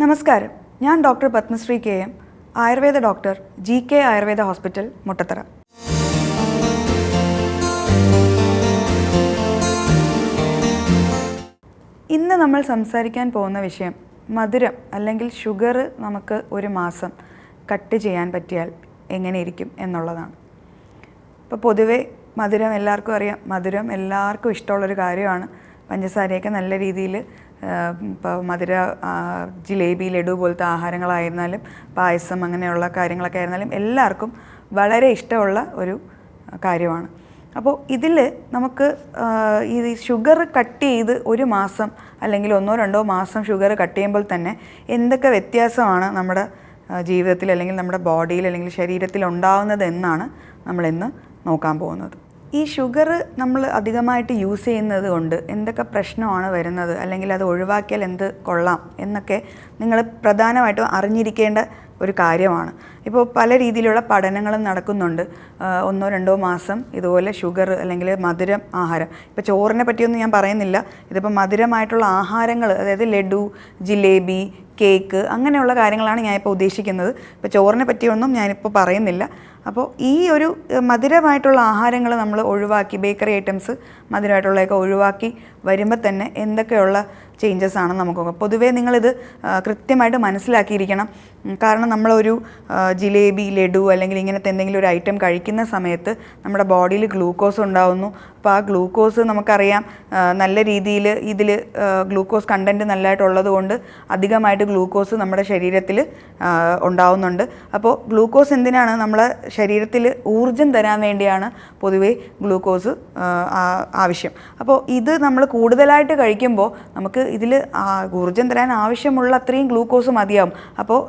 നമസ്കാരം. ഞാൻ doctor Padmashri K M Ayurveda doctor G K Ayurveda hospital Muttathara. ഇന്ന് നമ്മൾ സംസാരിക്കാൻ പോകുന്ന വിഷയം മധുരം അല്ലെങ്കിൽ ഷുഗർ നമുക്ക് ഒരു മാസം കട്ട് ചെയ്യാൻ പറ്റിയാൽ എങ്ങനെയിരിക്കും എന്നുള്ളതാണ്. ഇപ്പോൾ പൊതുവെ മധുരം എല്ലാവർക്കും അറിയാം. മധുരം എല്ലാവർക്കും ഇഷ്ടമുള്ളൊരു കാര്യമാണ്. പഞ്ചസാരയൊക്കെ നല്ല രീതിയിൽ ഇപ്പോൾ മധുര ജിലേബി ലഡു പോലത്തെ ആഹാരങ്ങളായിരുന്നാലും പായസം അങ്ങനെയുള്ള കാര്യങ്ങളൊക്കെ ആയിരുന്നാലും എല്ലാവർക്കും വളരെ ഇഷ്ടമുള്ള ഒരു കാര്യമാണ്. അപ്പോൾ ഇതിൽ നമുക്ക് ഈ ഷുഗർ കട്ട് ചെയ്ത് ഒരു മാസം അല്ലെങ്കിൽ ഒന്നോ രണ്ടോ മാസം ഷുഗർ കട്ട് ചെയ്യുമ്പോൾ തന്നെ എന്തൊക്കെ വ്യത്യാസമാണ് നമ്മുടെ ജീവിതത്തിൽ അല്ലെങ്കിൽ നമ്മുടെ ബോഡിയിൽ അല്ലെങ്കിൽ ശരീരത്തിൽ ഉണ്ടാവുന്നത് എന്നാണ് നമ്മളിന്ന് നോക്കാൻ പോകുന്നത്. ഈ ഷുഗർ നമ്മൾ അധികമായിട്ട് യൂസ് ചെയ്യുന്നത് കൊണ്ട് എന്തൊക്കെ പ്രശ്നമാണ് വരുന്നത് അല്ലെങ്കിൽ അത് ഒഴിവാക്കിയാൽ എന്ത് കൊള്ളാം എന്നൊക്കെ നിങ്ങൾ പ്രധാനമായിട്ടും അറിഞ്ഞിരിക്കേണ്ട ഒരു കാര്യമാണ്. ഇപ്പോൾ പല രീതിയിലുള്ള പഠനങ്ങളും നടക്കുന്നുണ്ട്. ഒന്നോ രണ്ടോ മാസം ഇതുപോലെ ഷുഗർ അല്ലെങ്കിൽ മധുരം ആഹാരം. ഇപ്പോൾ ചോറിനെ പറ്റിയൊന്നും ഞാൻ പറയുന്നില്ല. ഇതിപ്പോൾ മധുരമായിട്ടുള്ള ആഹാരങ്ങൾ അതായത് ലഡു ജിലേബി കേക്ക് അങ്ങനെയുള്ള കാര്യങ്ങളാണ് ഞാനിപ്പോൾ ഉദ്ദേശിക്കുന്നത്. ഇപ്പോൾ ചോറിനെ പറ്റിയൊന്നും ഞാനിപ്പോൾ പറയുന്നില്ല. അപ്പോൾ ഈ ഒരു മധുരമായിട്ടുള്ള ആഹാരങ്ങൾ നമ്മൾ ഒഴിവാക്കി ബേക്കറി ഐറ്റംസ് മധുരമായിട്ടുള്ളതൊക്കെ ഒഴിവാക്കി വരുമ്പോൾ തന്നെ എന്തൊക്കെയുള്ള ചേഞ്ചസ് ആണ് നമുക്ക്. പൊതുവേ നിങ്ങളിത് കൃത്യമായിട്ട് മനസ്സിലാക്കിയിരിക്കണം. കാരണം നമ്മളൊരു ജിലേബി ലഡു അല്ലെങ്കിൽ ഇങ്ങനത്തെ എന്തെങ്കിലും ഒരു ഐറ്റം കഴിക്കുന്ന സമയത്ത് നമ്മുടെ ബോഡിയിൽ ഗ്ലൂക്കോസ് ഉണ്ടാവുന്നു. അപ്പോൾ ആ ഗ്ലൂക്കോസ് നമുക്കറിയാം നല്ല രീതിയിൽ ഇതിൽ ഗ്ലൂക്കോസ് കണ്ടന്റ് നല്ലതായിട്ടുള്ളത് കൊണ്ട് അധികമായിട്ട് ഗ്ലൂക്കോസ് നമ്മുടെ ശരീരത്തിൽ ഉണ്ടാവുന്നുണ്ട്. അപ്പോൾ ഗ്ലൂക്കോസ് എന്തിനാണ് നമ്മളെ ശരീരത്തിൽ ഊർജം തരാൻ വേണ്ടിയാണ് പൊതുവേ ഗ്ലൂക്കോസ് ആവശ്യം. അപ്പോൾ ഇത് നമ്മൾ കൂടുതലായിട്ട് കഴിക്കുമ്പോൾ നമുക്ക് ഇതിൽ ഊർജം തരാൻ ആവശ്യമുള്ള അത്രയും ഗ്ലൂക്കോസ് മതിയാവും. അപ്പോൾ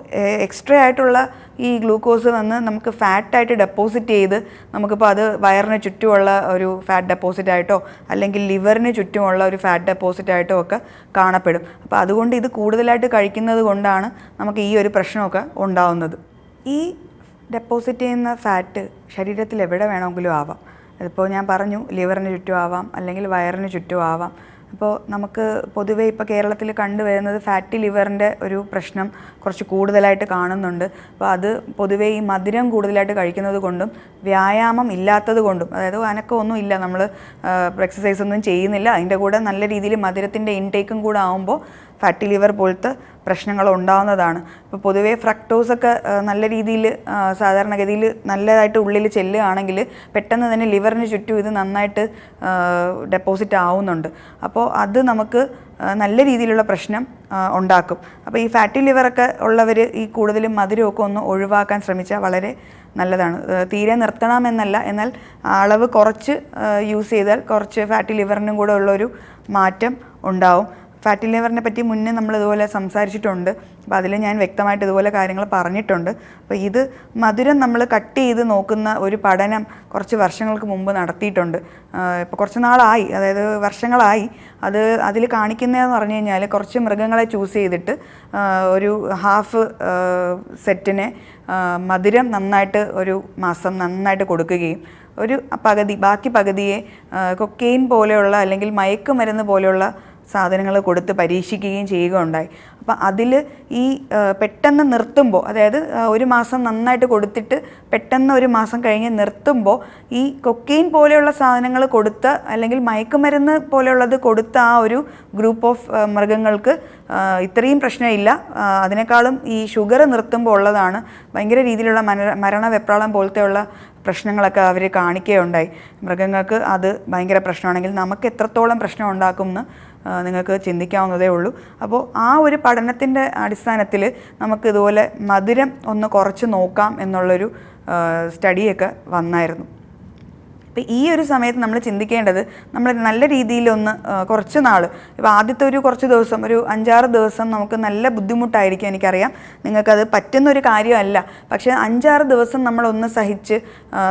എക്സ്ട്രാ ആയിട്ടുള്ള ഈ ഗ്ലൂക്കോസ് വന്ന് നമുക്ക് ഫാറ്റായിട്ട് ഡെപ്പോസിറ്റ് ചെയ്ത് നമുക്കിപ്പോൾ അത് വയറിന് ചുറ്റുമുള്ള ഒരു ഫാറ്റ് ഡെപ്പോസിറ്റ് ആയിട്ടോ അല്ലെങ്കിൽ ലിവറിന് ചുറ്റുമുള്ള ഒരു ഫാറ്റ് ഡെപ്പോസിറ്റ് ആയിട്ടോ ഒക്കെ കാണപ്പെടും. അപ്പോൾ അതുകൊണ്ട് ഇത് കൂടുതലായിട്ട് കഴിക്കുന്നത് കൊണ്ടാണ് നമുക്ക് ഈ ഒരു പ്രശ്നമൊക്കെ ഉണ്ടാവുന്നത്. ഈ ഡെപ്പോസിറ്റ് ചെയ്യുന്ന ഫാറ്റ് ശരീരത്തിൽ എവിടെ വേണമെങ്കിലും ആവാം. ഇതിപ്പോൾ ഞാൻ പറഞ്ഞു ലിവറിന് ചുറ്റും ആവാം അല്ലെങ്കിൽ വയറിന് ചുറ്റും ആവാം. അപ്പോൾ നമുക്ക് പൊതുവേ ഇപ്പോൾ കേരളത്തിൽ കണ്ടുവരുന്നത് ഫാറ്റി ലിവറിന്റെ ഒരു പ്രശ്നം കുറച്ച് കൂടുതലായിട്ട് കാണുന്നുണ്ട്. അപ്പോൾ അത് പൊതുവേ ഈ മധുരം കൂടുതലായിട്ട് കഴിക്കുന്നത് കൊണ്ടും വ്യായാമം ഇല്ലാത്തത് കൊണ്ടും അതായത് അനക്കമൊന്നും ഇല്ല നമ്മൾ എക്സസൈസ് ഒന്നും ചെയ്യുന്നില്ല. അതിന്റെ കൂടെ നല്ല രീതിയിൽ മധുരത്തിന്റെ ഇൻടേക്കും കൂടെ ആകുമ്പോൾ ഫാറ്റി ലിവർ പോലത്തെ പ്രശ്നങ്ങൾ ഉണ്ടാവുന്നതാണ് ഇപ്പോൾ പൊതുവേ ഫ്രക്ടോസൊക്കെ നല്ല രീതിയിൽ സാധാരണഗതിയിൽ നല്ലതായിട്ട് ഉള്ളിൽ ചെല്ലുകയാണെങ്കിൽ പെട്ടെന്ന് തന്നെ ലിവറിന് ചുറ്റും ഇത് നന്നായിട്ട് ഡെപ്പോസിറ്റ് ആവുന്നുണ്ട്. അപ്പോൾ അത് നമുക്ക് നല്ല രീതിയിലുള്ള പ്രശ്നം ഉണ്ടാക്കും. അപ്പോൾ ഈ ഫാറ്റി ലിവറൊക്കെ ഉള്ളവർ ഈ കൂടുതലും മധുരമൊക്കെ ഒന്ന് ഒഴിവാക്കാൻ ശ്രമിച്ചാൽ വളരെ നല്ലതാണ്. തീരെ നിർത്തണമെന്നല്ല. എന്നാൽ അളവ് കുറച്ച് യൂസ് ചെയ്താൽ കുറച്ച് ഫാറ്റി ലിവറിനും കൂടെ ഉള്ളൊരു മാറ്റം ഉണ്ടാവും. ഫാറ്റി ലിവറിനെ പറ്റി മുന്നേ നമ്മൾ ഇതുപോലെ സംസാരിച്ചിട്ടുണ്ട്. അപ്പോൾ അതിൽ ഞാൻ വ്യക്തമായിട്ട് ഇതുപോലെ കാര്യങ്ങൾ പറഞ്ഞിട്ടുണ്ട്. അപ്പോൾ ഇത് മധുരം നമ്മൾ കട്ട് ചെയ്ത് നോക്കുന്ന ഒരു പഠനം കുറച്ച് വർഷങ്ങൾക്ക് മുമ്പ് നടത്തിയിട്ടുണ്ട്. ഇപ്പോൾ കുറച്ച് നാളായി. അതായത് വർഷങ്ങളായി. അത് അതിൽ കാണിക്കുന്നതെന്ന് പറഞ്ഞു കഴിഞ്ഞാൽ കുറച്ച് മൃഗങ്ങളെ ചൂസ് ചെയ്തിട്ട് ഒരു ഹാഫ് സെറ്റിനെ മധുരം നന്നായിട്ട് ഒരു മാസം നന്നായിട്ട് കൊടുക്കുകയും ഒരു പകുതി ബാക്കി പകുതിയെ കൊക്കെയിൻ പോലെയുള്ള അല്ലെങ്കിൽ മയക്കുമരുന്ന് പോലെയുള്ള സാധനങ്ങൾ കൊടുത്ത് പരീക്ഷിക്കുകയും ചെയ്യുക ഉണ്ടായി അപ്പം അതിൽ ഈ പെട്ടെന്ന് നിർത്തുമ്പോൾ അതായത് ഒരു മാസം നന്നായിട്ട് കൊടുത്തിട്ട് പെട്ടെന്ന് ഒരു മാസം കഴിഞ്ഞ് നിർത്തുമ്പോൾ ഈ കൊക്കെയിൻ പോലെയുള്ള സാധനങ്ങൾ കൊടുത്ത അല്ലെങ്കിൽ മയക്കുമരുന്ന് പോലെയുള്ളത് കൊടുത്ത ആ ഒരു ഗ്രൂപ്പ് ഓഫ് മൃഗങ്ങൾക്ക് ഇത്രയും പ്രശ്നമില്ല. അതിനേക്കാളും ഈ ഷുഗർ നിർത്തുമ്പോൾ ഉള്ളതാണ് ഭയങ്കര രീതിയിലുള്ള മര മരണ വെപ്രാളം പോലത്തെയുള്ള പ്രശ്നങ്ങളൊക്കെ അവർ കാണിക്കുകയുണ്ടായി. മൃഗങ്ങൾക്ക് അത് ഭയങ്കര പ്രശ്നമാണെങ്കിൽ നമുക്ക് എത്രത്തോളം പ്രശ്നം ഉണ്ടാക്കുമെന്ന് നിങ്ങൾക്ക് ചിന്തിക്കാവുന്നതേ ഉള്ളൂ. അപ്പോൾ ആ ഒരു പഠനത്തിന്റെ അടിസ്ഥാനത്തിൽ നമുക്ക് ഇതുപോലെ മധുരം ഒന്ന് കുറച്ച് നോക്കാം എന്നുള്ളൊരു സ്റ്റഡിയൊക്കെ വന്നായിരുന്നു. അപ്പോൾ ഈ ഒരു സമയത്ത് നമ്മൾ ചിന്തിക്കേണ്ടത് നമ്മൾ നല്ല രീതിയിലൊന്ന് കുറച്ച് നാൾ ഇപ്പോൾ ആദ്യത്തെ ഒരു കുറച്ച് ദിവസം ഒരു അഞ്ചാറ് ദിവസം നമുക്ക് നല്ല ബുദ്ധിമുട്ടായിരിക്കും എനിക്കറിയാം. നിങ്ങൾക്കത് പറ്റുന്നൊരു കാര്യമല്ല. പക്ഷേ അഞ്ചാറ് ദിവസം നമ്മളൊന്ന് സഹിച്ച്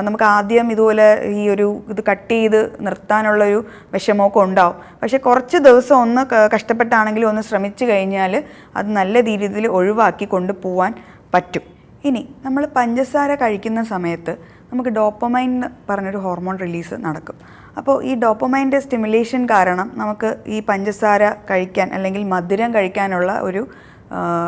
നമുക്ക് ആദ്യം ഇതുപോലെ ഈ ഒരു ഇത് കട്ട് ചെയ്ത് നിർത്താനുള്ളൊരു വിഷമമൊക്കെ ഉണ്ടാവും. പക്ഷേ കുറച്ച് ദിവസം ഒന്ന് കഷ്ടപ്പെട്ടാണെങ്കിലും ഒന്ന് ശ്രമിച്ചു കഴിഞ്ഞാൽ അത് നല്ല രീതിയിൽ ഒഴിവാക്കി കൊണ്ടുപോകാൻ പറ്റും. ഇനി നമ്മൾ പഞ്ചസാര കഴിക്കുന്ന സമയത്ത് നമുക്ക് ഡോപ്പമൈൻ എന്ന് പറഞ്ഞൊരു ഹോർമോൺ റിലീസ് നടക്കും. അപ്പോൾ ഈ ഡോപ്പമൈന്റെ സ്റ്റിമുലേഷൻ കാരണം നമുക്ക് ഈ പഞ്ചസാര കഴിക്കാൻ അല്ലെങ്കിൽ മധുരം കഴിക്കാനുള്ള ഒരു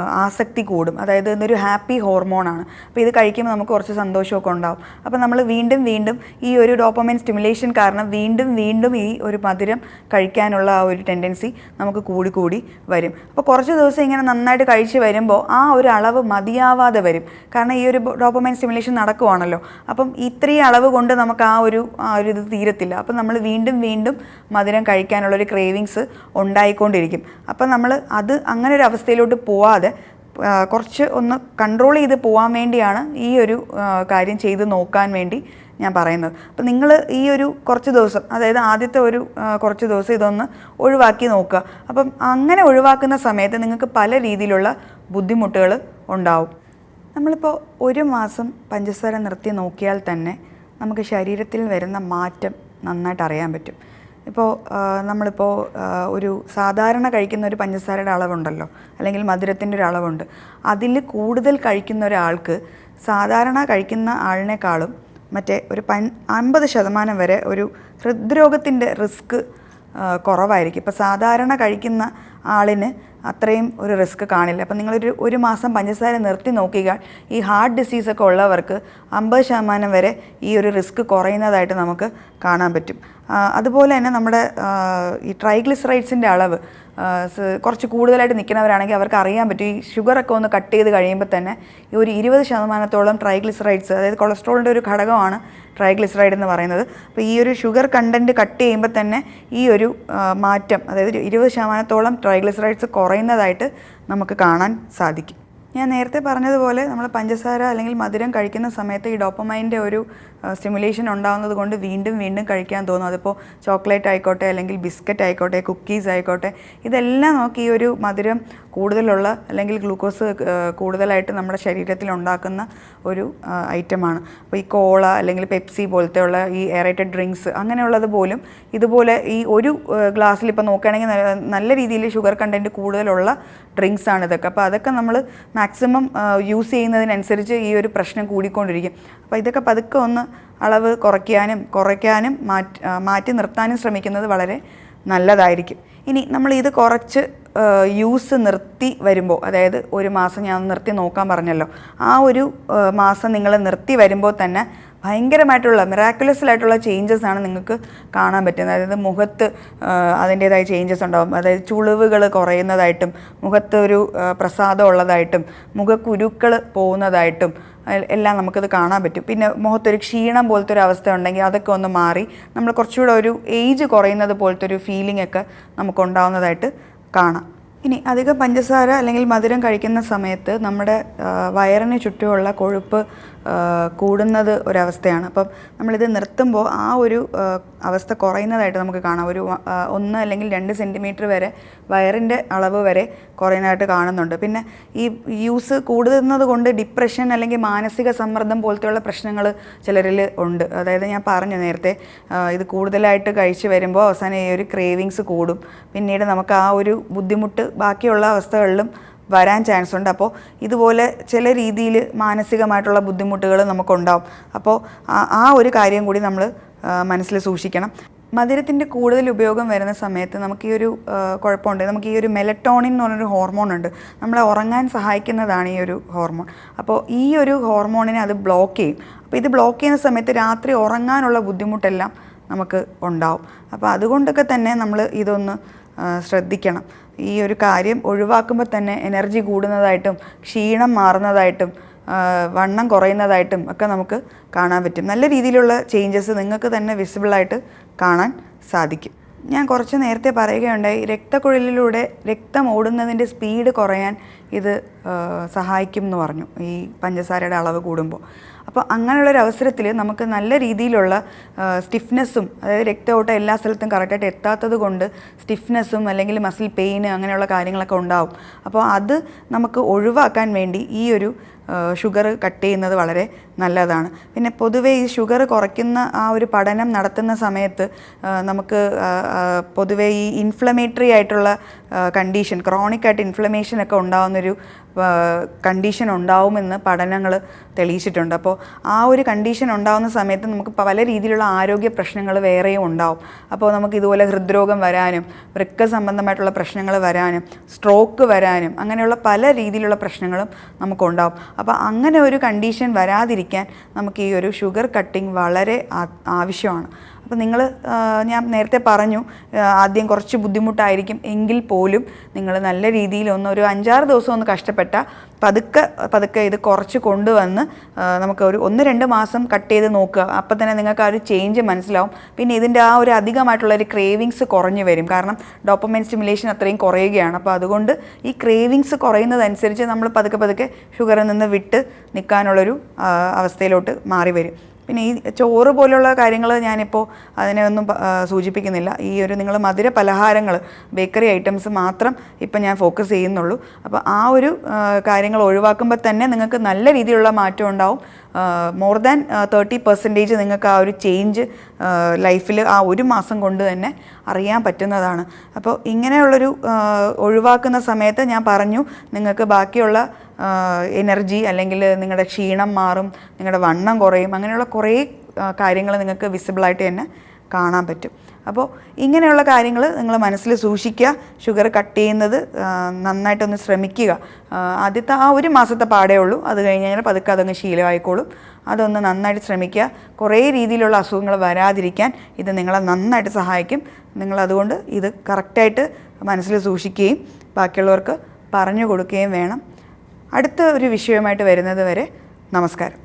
ആസക്തി കൂടും. അതായത് ഇതൊരു ഹാപ്പി ഹോർമോണാണ്. അപ്പോൾ ഇത് കഴിക്കുമ്പോൾ നമുക്ക് കുറച്ച് സന്തോഷമൊക്കെ ഉണ്ടാവും. അപ്പോൾ നമ്മൾ വീണ്ടും വീണ്ടും ഈ ഒരു ഡോപ്പമൈൻ സ്റ്റിമുലേഷൻ കാരണം വീണ്ടും വീണ്ടും ഈ ഒരു മധുരം കഴിക്കാനുള്ള ആ ഒരു ടെൻഡൻസി നമുക്ക് കൂടി കൂടി വരും. അപ്പോൾ കുറച്ച് ദിവസം ഇങ്ങനെ നന്നായിട്ട് കഴിച്ച് വരുമ്പോൾ ആ ഒരു അളവ് മതിയാവാതെ വരും. കാരണം ഈ ഒരു ഡോപ്പമൈൻ സ്റ്റിമുലേഷൻ നടക്കുവാണല്ലോ. അപ്പം ഇത്രയും അളവ് കൊണ്ട് നമുക്ക് ആ ഒരു ആ ഒരു ഇത് തീരത്തില്ല. അപ്പം നമ്മൾ വീണ്ടും വീണ്ടും മധുരം കഴിക്കാനുള്ളൊരു ക്രേവിങ്സ് ഉണ്ടായിക്കൊണ്ടിരിക്കും. അപ്പം നമ്മൾ അത് അങ്ങനെ ഒരു അവസ്ഥയിലോട്ട് പോവാതെ കുറച്ച് ഒന്ന് കൺട്രോൾ ചെയ്ത് പോകാൻ വേണ്ടിയാണ് ഈ ഒരു കാര്യം ചെയ്ത് നോക്കാൻ വേണ്ടി ഞാൻ പറയുന്നത്. അപ്പം നിങ്ങൾ ഈ ഒരു കുറച്ച് ദിവസം അതായത് ആദ്യത്തെ ഒരു കുറച്ച് ദിവസം ഇതൊന്ന് ഒഴിവാക്കി നോക്കുക. അപ്പം അങ്ങനെ ഒഴിവാക്കുന്ന സമയത്ത് നിങ്ങൾക്ക് പല രീതിയിലുള്ള ബുദ്ധിമുട്ടുകൾ ഉണ്ടാവും. നമ്മളിപ്പോൾ ഒരു മാസം പഞ്ചസാര നിർത്തി നോക്കിയാൽ തന്നെ നമുക്ക് ശരീരത്തിൽ വരുന്ന മാറ്റം നന്നായിട്ട് അറിയാൻ പറ്റും. ഇപ്പോൾ നമ്മളിപ്പോൾ ഒരു സാധാരണ കഴിക്കുന്ന ഒരു പഞ്ചസാരയുടെ അളവുണ്ടല്ലോ. അല്ലെങ്കിൽ മധുരത്തിന്റെ ഒരു അളവുണ്ട്. അതിൽ കൂടുതൽ കഴിക്കുന്ന ഒരാൾക്ക് സാധാരണ കഴിക്കുന്ന ആളിനേക്കാളും മറ്റേ ഒരു പൻ അമ്പത് ശതമാനം വരെ ഒരു ഹൃദ്രോഗത്തിന്റെ റിസ്ക് കുറവായിരിക്കും. ഇപ്പോൾ സാധാരണ കഴിക്കുന്ന ആളിന് അത്രയും ഒരു റിസ്ക് കാണില്ല. അപ്പം നിങ്ങളൊരു ഒരു മാസം പഞ്ചസാര നിർത്തി നോക്കിയാൽ ഈ ഹാർട്ട് ഡിസീസൊക്കെ ഉള്ളവർക്ക് അമ്പത് ശതമാനം വരെ ഈ ഒരു റിസ്ക് കുറയുന്നതായിട്ട് നമുക്ക് കാണാൻ പറ്റും. അതുപോലെ തന്നെ നമ്മുടെ ഈ ട്രൈഗ്ലിസറൈഡ്സിന്റെ അളവ് കുറച്ച് കൂടുതലായിട്ട് നിൽക്കുന്നവരാണെങ്കിൽ അവർക്ക് അറിയാൻ പറ്റും. ഈ ഷുഗറൊക്കെ ഒന്ന് കട്ട് ചെയ്ത് കഴിയുമ്പോൾ തന്നെ ഈ ഒരു ഇരുപത് ശതമാനത്തോളം ട്രൈഗ്ലിസറൈഡ്സ് അതായത് കൊളസ്ട്രോളിന്റെ ഒരു ഘടകമാണ് ട്രൈഗ്ലിസറൈഡ് എന്ന് പറയുന്നത്. അപ്പോൾ ഈ ഒരു ഷുഗർ കണ്ടന്റ് കട്ട് ചെയ്യുമ്പോൾ തന്നെ ഈ ഒരു മാറ്റം അതായത് ഇരുപത് ശതമാനത്തോളം ട്രൈഗ്ലിസറൈഡ്സ് കുറയുന്നതായിട്ട് നമുക്ക് കാണാൻ സാധിക്കും. ഞാൻ നേരത്തെ പറഞ്ഞതുപോലെ നമ്മൾ പഞ്ചസാര അല്ലെങ്കിൽ മധുരം കഴിക്കുന്ന സമയത്ത് ഈ ഡോപ്പമൈന്റെ ഒരു സ്റ്റിമുലേഷൻ ഉണ്ടാകുന്നത് കൊണ്ട് വീണ്ടും വീണ്ടും കഴിക്കാൻ തോന്നും. അതിപ്പോൾ ചോക്ലേറ്റ് ആയിക്കോട്ടെ അല്ലെങ്കിൽ ബിസ്ക്കറ്റ് ആയിക്കോട്ടെ കുക്കീസ് ആയിക്കോട്ടെ ഇതെല്ലാം നമുക്ക് ഈ ഒരു മധുരം കൂടുതലുള്ള അല്ലെങ്കിൽ ഗ്ലൂക്കോസ് കൂടുതലായിട്ട് നമ്മുടെ ശരീരത്തിൽ ഉണ്ടാക്കുന്ന ഒരു ഐറ്റമാണ് അപ്പോൾ ഈ കോള അല്ലെങ്കിൽ പെപ്സി പോലത്തെ ഉള്ള ഈ എയറേറ്റഡ് ഡ്രിങ്ക്സ് അങ്ങനെയുള്ളത് പോലും ഇതുപോലെ ഈ ഒരു ഗ്ലാസ്സിൽ ഇപ്പോൾ നോക്കുകയാണെങ്കിൽ നല്ല- രീതിയിൽ ഷുഗർ കണ്ടന്റ് കൂടുതലുള്ള ഡ്രിങ്ക്സ് ആണ് ഇതൊക്കെ. അപ്പോൾ അതൊക്കെ നമ്മൾ മാക്സിമം യൂസ് ചെയ്യുന്നതിനനുസരിച്ച് ഈ ഒരു പ്രശ്നം കൂടിക്കൊണ്ടിരിക്കും. അപ്പോൾ ഇതൊക്കെ പതുക്കെ ഒന്ന് അളവ് കുറയ്ക്കാനും കുറയ്ക്കാനും മാറ്റി മാറ്റി നിർത്താനും ശ്രമിക്കുന്നത് വളരെ നല്ലതായിരിക്കും. ഇനി നമ്മൾ ഇത് കുറച്ച് യൂസ് നിർത്തി വരുമ്പോൾ അതായത് ഒരു മാസം ഞാൻ നിർത്തി നോക്കാൻ പറഞ്ഞല്ലോ ആ ഒരു മാസം നിങ്ങൾ നിർത്തി വരുമ്പോൾ തന്നെ ഭയങ്കരമായിട്ടുള്ള മിറാക്കുലസ് ആയിട്ടുള്ള ചേഞ്ചസ് ആണ് നിങ്ങൾക്ക് കാണാൻ പറ്റുന്നത്. അതായത് മുഖത്ത് അതിന്റേതായ ചേഞ്ചസ് ഉണ്ടാകും അതായത് ചുളിവുകൾ കുറയുന്നതായിട്ടും മുഖത്ത് ഒരു പ്രസാദം ഉള്ളതായിട്ടും മുഖക്കുരുക്കൾ പോകുന്നതായിട്ടും എല്ലാം നമുക്കത് കാണാൻ പറ്റും. പിന്നെ മുഖത്തൊരു ക്ഷീണം പോലത്തെ ഒരു അവസ്ഥ ഉണ്ടെങ്കിൽ അതൊക്കെ ഒന്ന് മാറി നമ്മൾ കുറച്ചുകൂടെ ഒരു ഏജ് കുറയുന്നത് പോലത്തെ ഒരു ഫീലിംഗ് ഒക്കെ നമുക്ക് നമുക്കുണ്ടാവുന്നതായിട്ട് കാണാം. ഇനി അധികം പഞ്ചസാര അല്ലെങ്കിൽ മധുരം കഴിക്കുന്ന സമയത്ത് നമ്മുടെ വയറിന് ചുറ്റുമുള്ള കൊഴുപ്പ് കൂടുന്നത് ഒരവസ്ഥയാണ്. അപ്പം നമ്മളിത് നിർത്തുമ്പോൾ ആ ഒരു അവസ്ഥ കുറയുന്നതായിട്ട് നമുക്ക് കാണാം. ഒരു ഒന്ന് അല്ലെങ്കിൽ രണ്ട് സെന്റിമീറ്റർ വരെ വയറിന്റെ അളവ് വരെ കുറയുന്നതായിട്ട് കാണുന്നുണ്ട്. പിന്നെ ഈ യൂസ് കൂടുന്നത് കൊണ്ട് ഡിപ്രഷൻ അല്ലെങ്കിൽ മാനസിക സമ്മർദ്ദം പോലത്തെയുള്ള പ്രശ്നങ്ങൾ ചിലരിൽ ഉണ്ട്. അതായത് ഞാൻ പറഞ്ഞു നേരത്തെ ഇത് കൂടുതലായിട്ട് കഴിച്ച് വരുമ്പോൾ അവസാനം ഈ ഒരു ക്രേവിങ്സ് കൂടും. പിന്നീട് നമുക്ക് ആ ഒരു ബുദ്ധിമുട്ട് ബാക്കിയുള്ള അവസ്ഥകളിലും വരാൻ ചാൻസ് ഉണ്ട്. അപ്പോൾ ഇതുപോലെ ചില രീതിയിൽ മാനസികമായിട്ടുള്ള ബുദ്ധിമുട്ടുകൾ നമുക്കുണ്ടാവും. അപ്പോൾ ആ- ഒരു കാര്യം കൂടി നമ്മൾ മനസ്സിൽ സൂക്ഷിക്കണം. മധുരത്തിന്റെ കൂടുതൽ ഉപയോഗം വരുന്ന സമയത്ത് നമുക്ക് ഈ ഒരു കുഴപ്പമുണ്ട്. നമുക്ക് ഈ ഒരു മെലറ്റോണിൻ എന്ന് പറഞ്ഞൊരു ഹോർമോൺ ഉണ്ട്. നമ്മളെ ഉറങ്ങാൻ സഹായിക്കുന്നതാണ് ഈ ഒരു ഹോർമോൺ അപ്പോൾ ഈ ഒരു ഹോർമോണിനെ അത് ബ്ലോക്ക് ചെയ്യും. അപ്പോൾ ഇത് ബ്ലോക്ക് ചെയ്യുന്ന സമയത്ത് രാത്രി ഉറങ്ങാനുള്ള ബുദ്ധിമുട്ടെല്ലാം നമുക്ക് ഉണ്ടാവും. അപ്പോൾ അതുകൊണ്ടൊക്കെ തന്നെ നമ്മൾ ഇതൊന്ന് ശ്രദ്ധിക്കണം. ഈ ഒരു കാര്യം ഒഴിവാക്കുമ്പോൾ തന്നെ എനർജി കൂടുന്നതായിട്ടും ക്ഷീണം മാറുന്നതായിട്ടും വണ്ണം കുറയുന്നതായിട്ടും ഒക്കെ നമുക്ക് കാണാൻ പറ്റും. നല്ല രീതിയിലുള്ള ചേഞ്ചസ് നിങ്ങൾക്ക് തന്നെ വിസിബിളായിട്ട് കാണാൻ സാധിക്കും. ഞാൻ കുറച്ച് നേരത്തെ പറയുകയുണ്ടായി രക്തക്കുഴലിലൂടെ രക്തം ഓടുന്നതിന്റെ സ്പീഡ് കുറയാൻ ഇത് സഹായിക്കും എന്ന് പറഞ്ഞു ഈ പഞ്ചസാരയുടെ അളവ് കൂടുമ്പോൾ. അപ്പോൾ അങ്ങനെയുള്ളൊരു അവസരത്തിൽ നമുക്ക് നല്ല രീതിയിലുള്ള സ്റ്റിഫ്നെസ്സും അതായത് രക്തയോട്ടം എല്ലാ സ്ഥലത്തും കറക്റ്റായിട്ട് എത്താത്തത് കൊണ്ട് സ്റ്റിഫ്നെസ്സും അല്ലെങ്കിൽ മസിൽ പെയിൻ അങ്ങനെയുള്ള കാര്യങ്ങളൊക്കെ ഉണ്ടാവും. അപ്പോൾ അത് നമുക്ക് ഒഴിവാക്കാൻ വേണ്ടി ഈ ഒരു ഷുഗർ കട്ട് ചെയ്യുന്നത് വളരെ നല്ലതാണ്. പിന്നെ പൊതുവേ ഈ ഷുഗർ കുറയ്ക്കുന്ന ആ ഒരു പഠനം നടത്തുന്ന സമയത്ത് നമുക്ക് പൊതുവേ ഈ ഇൻഫ്ലമേറ്ററി ആയിട്ടുള്ള കണ്ടീഷൻ ക്രോണിക് ആയിട്ട് ഇൻഫ്ലമേഷൻ ഒക്കെ ഉണ്ടാകുന്നൊരു കണ്ടീഷൻ ഉണ്ടാവുമെന്ന് പഠനങ്ങൾ തെളിയിച്ചിട്ടുണ്ട്. അപ്പോൾ ആ ഒരു കണ്ടീഷൻ ഉണ്ടാകുന്ന സമയത്ത് നമുക്ക് പല രീതിയിലുള്ള ആരോഗ്യ പ്രശ്നങ്ങൾ വേറെയും ഉണ്ടാവും. അപ്പോൾ നമുക്ക് ഇതുപോലെ ഹൃദ്രോഗം വരാനും വൃക്ക സംബന്ധമായിട്ടുള്ള പ്രശ്നങ്ങൾ വരാനും സ്ട്രോക്ക് വരാനും അങ്ങനെയുള്ള പല രീതിയിലുള്ള പ്രശ്നങ്ങളും നമുക്കുണ്ടാവും. അപ്പോൾ അങ്ങനെ ഒരു കണ്ടീഷൻ വരാതിരിക്കാൻ നമുക്ക് ഈ ഒരു ഷുഗർ കട്ടിങ് വളരെ ആവശ്യമാണ്. അപ്പോൾ നിങ്ങൾ ഞാൻ നേരത്തെ പറഞ്ഞു ആദ്യം കുറച്ച് ബുദ്ധിമുട്ടായിരിക്കും എങ്കിൽ പോലും നിങ്ങൾ നല്ല രീതിയിൽ ഒന്ന് ഒരു അഞ്ചാറ് ദിവസം ഒന്ന് കഷ്ടപ്പെട്ട പതുക്കെ പതുക്കെ ഇത് കുറച്ച് കൊണ്ടുവന്ന് നമുക്ക് ഒരു ഒന്ന് രണ്ട് മാസം കട്ട് ചെയ്ത് നോക്കുക. അപ്പം തന്നെ നിങ്ങൾക്ക് ആ ഒരു ചേഞ്ച് മനസ്സിലാവും. പിന്നെ ഇതിന്റെ ആ ഒരു അധികമായിട്ടുള്ള ഒരു ക്രേവിങ്സ് കുറഞ്ഞു വരും. കാരണം ഡോപ്പമൈൻ സ്റ്റിമുലേഷൻ അത്രയും കുറയുകയാണ്. അപ്പോൾ അതുകൊണ്ട് ഈ ക്രേവിങ്സ് കുറയുന്നതനുസരിച്ച് നമ്മൾ പതുക്കെ പതുക്കെ ഷുഗറിൽ നിന്ന് വിട്ട് നിൽക്കാനുള്ളൊരു അവസ്ഥയിലോട്ട് മാറി വരും. പിന്നെ ഈ ചോറ് പോലുള്ള കാര്യങ്ങൾ ഞാനിപ്പോൾ അതിനെ ഒന്നും സൂചിപ്പിക്കുന്നില്ല. ഈ ഒരു നിങ്ങൾ മധുര പലഹാരങ്ങൾ ബേക്കറി ഐറ്റംസ് മാത്രം ഇപ്പം ഞാൻ ഫോക്കസ് ചെയ്യുന്നുള്ളൂ. അപ്പോൾ ആ ഒരു കാര്യങ്ങൾ ഒഴിവാക്കുമ്പോൾ തന്നെ നിങ്ങൾക്ക് നല്ല രീതിയിലുള്ള മാറ്റം ഉണ്ടാവും. മോർ ദാൻ തേർട്ടി പെർസെന്റേജ് നിങ്ങൾക്ക് ആ ഒരു ചേഞ്ച് ലൈഫിൽ ആ ഒരു മാസം കൊണ്ട് തന്നെ അറിയാൻ പറ്റുന്നതാണ്. അപ്പോൾ ഇങ്ങനെയുള്ളൊരു ഒഴിവാക്കുന്ന സമയത്ത് ഞാൻ പറഞ്ഞു നിങ്ങൾക്ക് ബാക്കിയുള്ള എനർജി അല്ലെങ്കിൽ നിങ്ങളുടെ ക്ഷീണം മാറും നിങ്ങളുടെ വണ്ണം കുറയും അങ്ങനെയുള്ള കുറേ കാര്യങ്ങൾ നിങ്ങൾക്ക് വിസിബിളായിട്ട് തന്നെ കാണാൻ പറ്റും. അപ്പോൾ ഇങ്ങനെയുള്ള കാര്യങ്ങൾ നിങ്ങൾ മനസ്സിൽ സൂക്ഷിക്കുക ഷുഗർ കട്ട് ചെയ്യുന്നത് നന്നായിട്ടൊന്ന് ശ്രമിക്കുക. ആദ്യത്തെ ആ ഒരു മാസത്തെ പാടേ ഉള്ളൂ. അത് കഴിഞ്ഞ് കഴിഞ്ഞാൽ പതുക്കെ അതങ്ങ് ശീലമായിക്കോളും. അതൊന്ന് നന്നായിട്ട് ശ്രമിക്കുക. കുറേ രീതിയിലുള്ള അസുഖങ്ങൾ വരാതിരിക്കാൻ ഇത് നിങ്ങളെ നന്നായിട്ട് സഹായിക്കും. നിങ്ങൾ അതുകൊണ്ട് ഇത് കറക്റ്റായിട്ട് മനസ്സിൽ സൂക്ഷിക്കുകയും ബാക്കിയുള്ളവർക്ക് പറഞ്ഞു കൊടുക്കുകയും വേണം. അടുത്ത ഒരു വിഷയവുമായിട്ട് വരുന്നത് വരെ നമസ്കാരം.